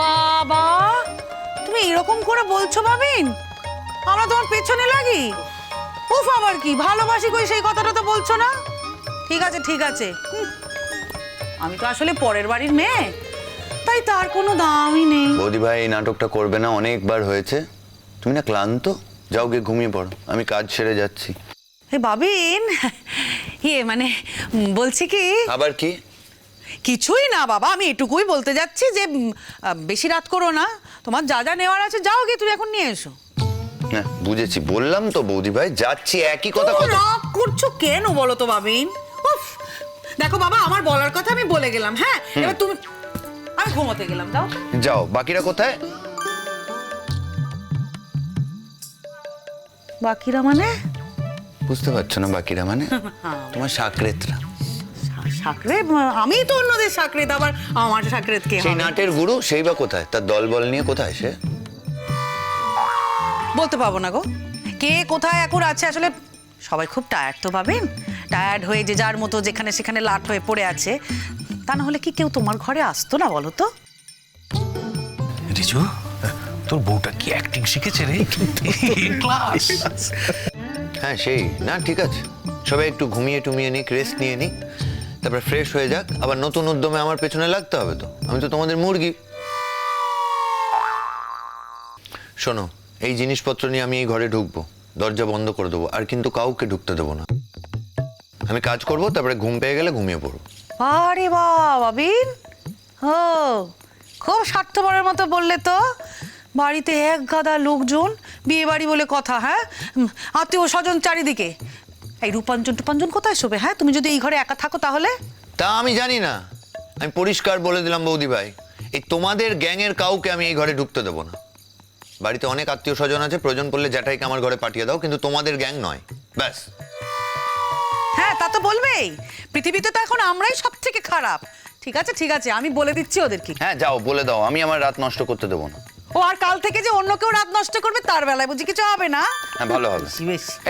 বাবা তুমি এরকম করে বলছো ভাবিন? আমরা তোমার পেছনে লাগি? উফ আবার কি? ভালোবাসি কই সেই কথাটা তো বলছো না? ঠিক আছে ঠিক আছে। আমি তো আসলে পরের বাড়ির মেয়ে। তাই তার কোনো দামই নেই। বৌদি ভাই এই নাটকটা করবে না অনেকবার হয়েছে। তুমি না ক্লান্ত? যাও গিয়ে ঘুমিয়ে পড়ো। আমি কাজ সেরে যাচ্ছি। হে বাবিন ইয়ে মানে বলছি কি? আবার কি? কিছুই না বাবা। আমি এটুকুই বলতে যাচ্ছি যে বেশি রাত করো না। তোমার যা যা নেওয়ার আছে যাও গিয়ে তুমি এখন নিয়ে এসো। না বুঝেছি। বললাম তো বৌদি ভাই যাচ্ছি একই কথা রাগ করছ কেন বলো তো বাবিন? উফ! দেখো বাবা আমার বলার কথা আমি বলে গেলাম হ্যাঁ? এবার তুমি আমি ঘুমোতে গেলাম দাও যাও বাকিরা কোথায়? বাকিরা মানে? বুঝতে পারছ না বাকিরা মানে? তোমার সাকরেতরা। সা- সাকরে আমি তো অন্যদের সাকরেত আবার আমার সাকরেত কে সেই? নাটের গুরু সেই বা কোথায়? তার দল বল নিয়ে কোথায় সে? বলতে পারব না গো। কে কোথায় এখন আছে আসলে সবাই খুব টায়ার্ড তো পাবেন? টায়ার্ড হয়ে যে যার মতো যেখানে সেখানে লাট হয়ে পড়ে আছে তা না হলে কি কেউ তোমার ঘরে আসতো না বলো তো? রিজু তোর বউটা কি অ্যাক্টিং শিখেছে রে? ক্লাস হ্যাঁ সেই। না ঠিক আছে। সবাই একটু ঘুমিয়ে টুমিয়ে নিক রেস্ট নিয়ে নিক। তারপরে ফ্রেশ হয়ে যাক। আবার নতুন উদ্যমে আমার পেছনে লাগতে হবে তো। আমি তো তোমাদের মুরগি। শোনো, এই জিনিসপত্র নিয়ে আমি এই ঘরে ঢুকবো। দরজা বন্ধ করে দেবো, আর কিন্তু কাউকে ঢুকতে দেবো না। আমি কাজ করব, তারপরে ঘুম পেয়ে গেলে ঘুমিয়ে পড়ব। আরে বাবা বিন ও খুব স্বার্থপরের মতো বললে তো। বাড়িতে এক গাদা লোকজন বিয়ে বাড়ি বলে কথা হ্যাঁ? আত্মীয় স্বজন চারিদিকে। এই রূপাঞ্জন টুপাঞ্জন কোথায় শোবে? হ্যাঁ তুমি যদি এই ঘরে একা থাকো তাহলে? তা আমি জানি না। আমি পরিষ্কার বলে দিলাম বৌদি ভাই। এই তোমাদের গ্যাংয়ের কাউকে আমি এই ঘরে ঢুকতে দেবো না। বাড়িতে অনেক আত্মীয় স্বজন আছে প্রয়োজন পড়লে জ্যাঠাইকে আমার ঘরে পাঠিয়ে দাও কিন্তু তোমাদের গ্যাং নয়। ব্যাস। হ্যাঁ তা তো বলবেই। পৃথিবীতে তো এখন আমরাই সব থেকে খারাপ। ঠিক আছে ঠিক আছে আমি বলে দিচ্ছি ওদেরকে। হ্যাঁ যাও বলে দাও আমি আমার রাত নষ্ট করতে দেবো না। ও আর কাল থেকে যে অন্য কেউ রাত নষ্ট করবে তার বেলায় বুঝি কিছু হবে না? হ্যাঁ ভালো হবে।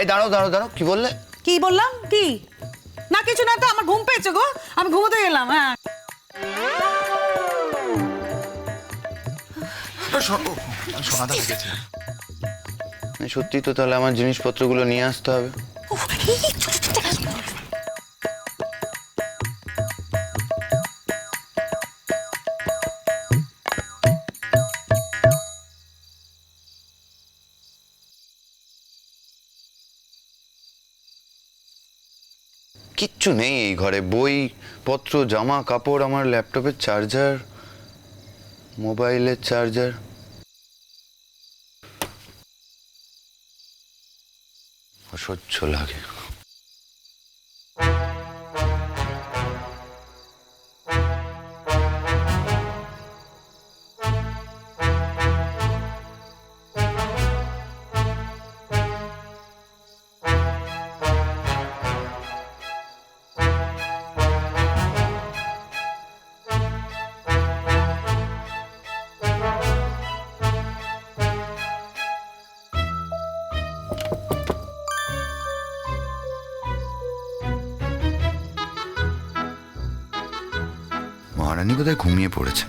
এই দাঁড়াও দাঁড়াও দাঁড়াও কি বললে? কি বললাম? কি? না কিছু না তো আমার ঘুম পেয়েছে গো। আমি ঘুমোতে গেলাম হ্যাঁ। সত্যি তো তাহলে আমার জিনিসপত্রগুলো নিয়ে আসতে হবে। কিচ্ছু নেই এই ঘরে। বই, পত্র, জামা, কাপড়, আমার ল্যাপটপের চার্জার, মোবাইলের চার্জার। অসহ্য লাগে। কোথায় ঘুমিয়ে পড়েছে।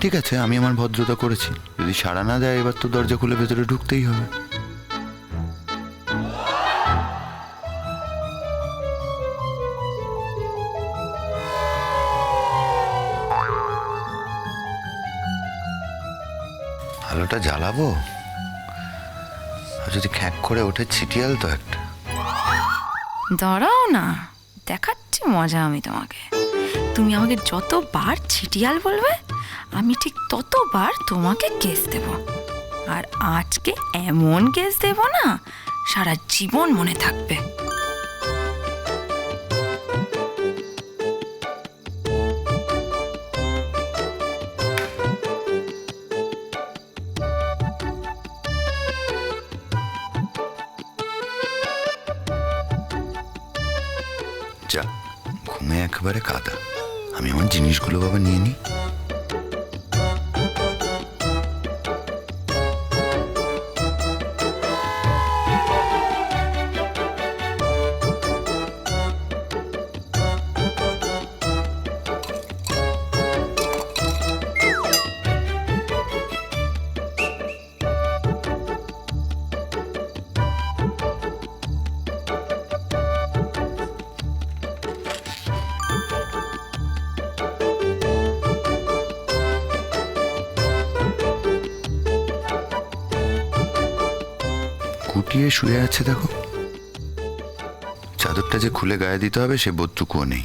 ঠিক আছে, আমি আমার ভদ্রতা করেছি। যদি সাড়া না দেয়, এবার তো দরজা খুলে ভেতরে ঢুকতেই হবে। আলোটা জ্বালাবো? যদি খ্যাক করে ওঠে, ছিটিয়াল তো একটা। দাঁড়াও না, দেখাচ্ছি মজা আমি তোমাকে। তুমি আমাকে যতবার ছিটিয়াল বলবে, আমি ঠিক ততবার তোমাকে কেস দেব। আর আজকে এমন কেস দেব না, সারা জীবন মনে থাকবে। যা, ঘুমে একেবারে কাদা। আমি আমার জিনিসগুলো বাবা নিয়ে নিই। গুটিয়ে শুয়ে আছে দেখো চাদরটা যে খুলে গায়ে দিতে হবে সে বোধটুকুও নেই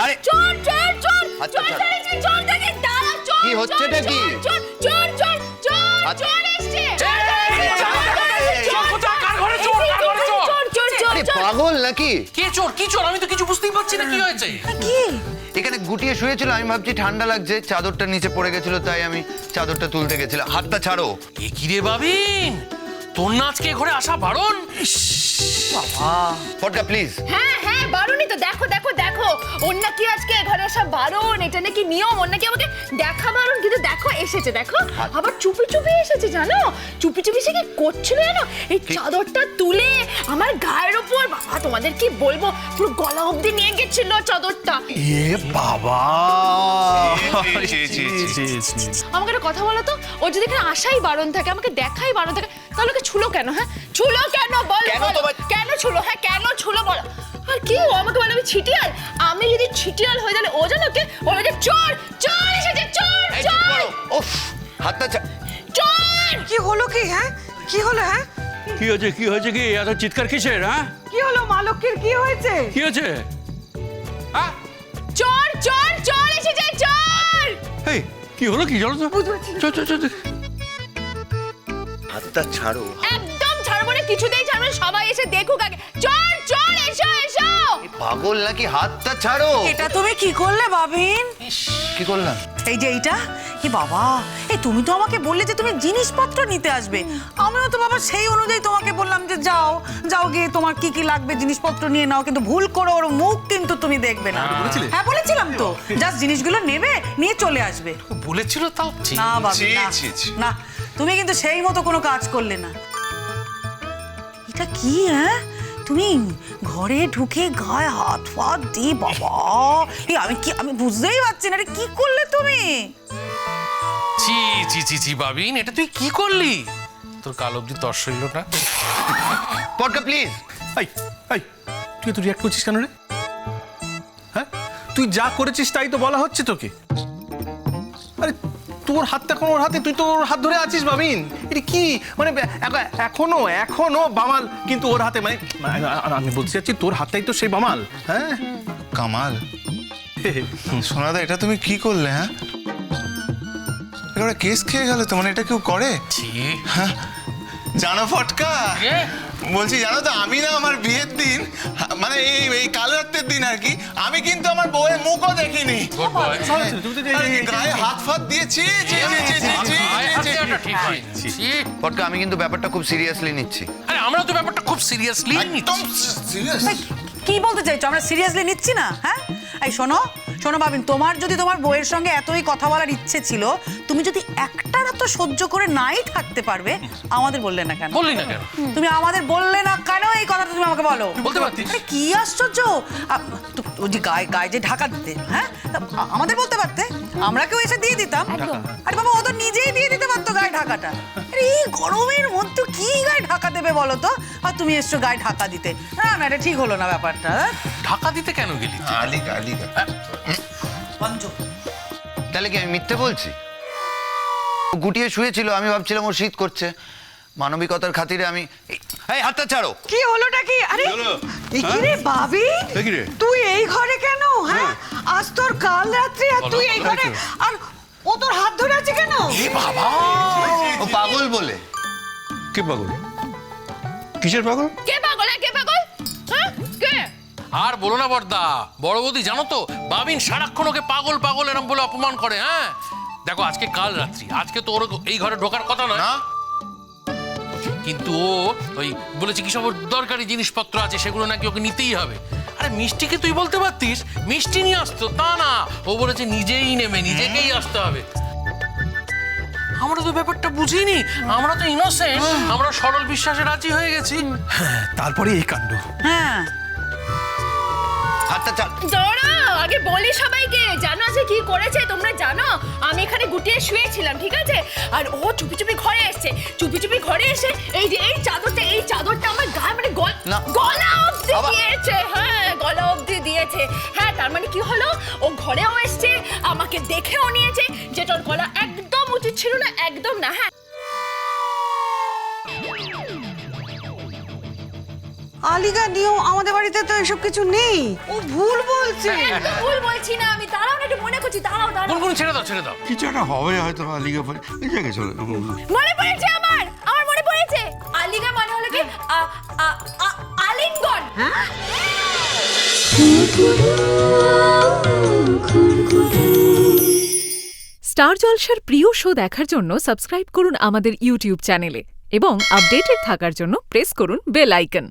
আরে! চোর চোর চোর আচ্ছা, চোর আচ্ছা। ফেলেছে চোর দেখে দাঁড়া চোর কি হচ্ছেটা চোর, কি? চোর চোর চোর চোর আচ্ছা। চোর এসছে পাগল নাকি? কে চোর? কি চোর? আমি তো কিছু বুঝতেই পারছি না কি হয়েছে। কি? এখানে গুটিয়ে শুয়েছিল আমি ভাবছি ঠান্ডা লাগছে চাদরটা নিচে পড়ে গেছিল তাই আমি চাদরটা তুলতে গেছিলাম। হাতটা ছাড়ো। এ কি রে বাবিন? তোর না আজকে ঘরে আসা বারণ? পটকা প্লিজ হ্যাঁ হ্যাঁ বারণই তো। দেখো দেখো দেখো। ওর নাকি আজকে ঘরে আসা বারণ? এটা নাকি নিয়ম? ওর নাকি আমাকে দেখা বারণ? কিন্তু দেখো এসেছে দেখো। আবার চুপি চুপি এসেছে জানো? চুপি চুপি সে কি করছিল জানো? এই চাদরটা তুলে আমার গায়ের ওপর বাবা তোমাদের কি বলব? পুরো গলা অবধি নিয়ে গেছিল চাদরটা। এ বাবা! আমাকে একটা কথা বলো তো? ও যদি এখানে আসাই বারণ থাকে আমাকে দেখাই বারণ থাকে তাহলে ওকে ছুলো কেন হ্যাঁ? ছুলো কেন বল কেন বলো। কেন ছুলো? হ্যাঁ কেন ছুলো বলো? আর কি ও আমাকে বলে আমি ছিটিয়াল? আমি যদি ছিটিয়াল হয়ে তাহলে ও জানো কে? ও যে চোর! চোর! উফ হাতটা চোর কি হলো কি হ্যাঁ? কি হলো হ্যাঁ? কি হয়েছে কি হয়েছে কি? এত চিৎকার কিসের হ্যাঁ? কি হলো মালকের কি হয়েছে? কি হয়েছে? হ্যাঁ চোর চোর চোর এসেছে চোর এই কি হলো কি জানো তো? চল চল চল হাতটা ছাড়ো। একদম ছাড়বো না কিছুতেই ছাড়বো না সবাই এসে দেখুক আগে। চোর চোর এসো এসো! পাগল নাকি? হাতটা ছাড়ো। এটা তুমি কি করলে বাবিন? কি করলাম? এই যে এইটা কি বাবা এই তুমি তো আমাকে বললে যে তুমি জিনিসপত্র নিতে আসবে। আমিও তো বাবা সেই অনুযায়ী তোমাকে বললাম যে যাও যাও গিয়ে তোমার কি কি লাগবে জিনিসপত্র নিয়ে নাও কিন্তু ভুল করে ওর মুখ কিন্তু তুমি দেখবে না। হ্যাঁ বলেছিলাম তো। জাস্ট জিনিসগুলো নেবে নিয়ে চলে আসবে। বলেছিল তাও? না বাবু না তুমি কিন্তু সেই মতো কোনো কাজ করলে না। এটা কি হ্যাঁ? তুমি ঘরে ঢুকে গায়ে হাত ফাত দিয়ে বাবা আমি কি আমি বুঝতেই পারছি না এটা কি করলে তুমি? ছি ছি ছি ছি বাবিন এটা তুই কি করলি? তোর কাল অব্দি তর সইল না। পটকা প্লিজ এই এই তুই তো রিয়াক্ট করছিস কেন রে? হ্যাঁ? তুই যা করেছিস তাই তো বলা হচ্ছে তোকে। আরে তোর হাতটা এখন ওর হাতে? তুই তো ওর হাত ধরে আছিস বাবিন। এটা কি? মানে এখনও এখনও বামাল কিন্তু ওর হাতে মানে মানে আমি বলতে চাচ্ছি তোর হাতটাই তো সেই বামাল হ্যাঁ? কামাল। সোনাদা এটা তুমি কি করলে হ্যাঁ? একেবারে কেস খেয়ে গেলে তো মানে এটা কেউ করে? ছি। জানো ফটকা? বলছি জানো তো আমি না আমার বিয়ের দিন মানে এই এই কাল রাত্রের দিন আর কি আমি কিন্তু আমার বউয়ের মুখও দেখিনি। গুড বয় তুমি তো যে- আরে কি গায়ে হাত ফাত দিয়েছি হয়নি ছি। পটকা আমি কিন্তু ব্যাপারটা খুব সিরিয়াসলি নিচ্ছি। আরে আমরা তো ব্যাপারটা খুব সিরিয়াসলি একদম সিরিয়াস। এই, কি বলতে চাইছো? আমরা সিরিয়াসলি নিচ্ছি না হ্যাঁ? এই শোনো শোনো ভাবিন তোমার যদি তোমার বইয়ের সঙ্গে এতই কথা বলার ইচ্ছে ছিল তুমি যদি একটা রাত সহ্য করে নাই থাকতে পারবে আমাদের বললে না কেন? বললি না কেন? তুমি আমাদের বললে না কেন এই কথাটা তুমি আমাকে বলো? বলতে পারতিস। আরে কি আশ্চর্য! ওই যে গায়ে গায়ে যে ঢাকা দিতে হ্যাঁ? তা আমাদের বলতে পারতে? আমরা কেউ এসে দিয়ে দিতাম। আরে বাবা ও তো নিজেই দিয়ে দিতে পারতো গায়ে ঢাকাটা। আরে এই গরমের মধ্যে কি গায়ে ঢাকা দেবে বলো তো? আর তুমি এসছো গায়ে ঢাকা দিতে। না না এটা ঠিক হলো না ব্যাপারটা হ্যাঁ? ঢাকা দিতে কেন গেলি তুই? আলিকা আলিকা তাহলে কি আমি মিথ্যে বলছি? ও গুটিয়ে শুয়েছিল আমি ভাবছিলাম ও শীত করছে। মানবিকতার খাতিরে আমি এই- হাতটা ছাড়ো। কি হলোটা কি? আরে এই বাবি? এ রে? তুই এই ঘরে কেন? হ্যাঁ? আজ তোর কাল রাত্রি আর তুই এই ঘরে আর ও তোর হাত ধরে আছে কেন? বাবা! ও পাগল বলে। কে পাগল? কিসের পাগল? কে পাগল? হ্যাঁ কে পাগল? হ্যাঁ আর বলো না বর্দা বড় বৌদি জানো তো বাবিন সারাক্ষণ ওকে পাগল পাগল এরম বলে অপমান করে হ্যাঁ? দেখো আজকে কাল রাত্রি আজকে তো ওর এই ঘরে ঢোকার কথা নয়। না। কিন্তু ও ওই বলেছে কি সব দরকারি জিনিসপত্র আছে সেগুলো নাকি ওকে নিতেই হবে। আরে মিষ্টিকে তুই বলতে পারতিস? মিষ্টি নিয়ে আসতো তা না। ও বলেছে নিজেই নেবে নিজেকেই আসতে হবে। আমরা তো ব্যাপারটা বুঝিনি আমরা তো ইনোসেন্ট আমরা সরল বিশ্বাসে রাজি হয়ে গেছি। তারপরে এই কাণ্ড। হ্যাঁ। হাতটা ছাড় দাঁড়াও আগে বলি সবাইকে জানো যে কি করেছে তোমরা জানো? আমি এখানে গুটিয়ে শুয়েছিলাম ঠিক আছে? আর ও চুপি চুপি ঘরে এসেছে। চুপি চুপি ঘরে এসে এই যে এই চাদরটা এই চাদরটা আমার গায়ে মানে গল না। গলা অবধি আবার? দিয়েছে হ্যাঁ গলা অবধি দিয়েছে। হ্যাঁ তার মানে কি হলো? ও ঘরেও এসছে আমাকে দেখেও নিয়েছে যেটা ওর গলা একদম উচিত ছিল না একদম না হ্যাঁ। আলিগা নিয়ম আমাদের বাড়িতে তো এসব কিছু নেই। ও ভুল বলছে। একদম ভুল বলছি না আমি দাঁড়াও না একটু মনে করছি দাঁড়াও দাঁড়াও। গুনগুন ছেড়ে দাও ছেড়ে দাও। কিছু একটা হবে হয়তো লিগে পরে এই জায়গায় চলে মনে পড়েছে আমার? আমার মনে পড়েছে? আলিগা মানে হলো কি? আ- আ- আ- আলিঙ্গন। স্টার জলসার প্রিয় শো দেখার জন্য সাবস্ক্রাইব করুন আমাদের ইউটিউব চ্যানেলে এবং আপডেটেড থাকার জন্য প্রেস করুন বেল আইকন।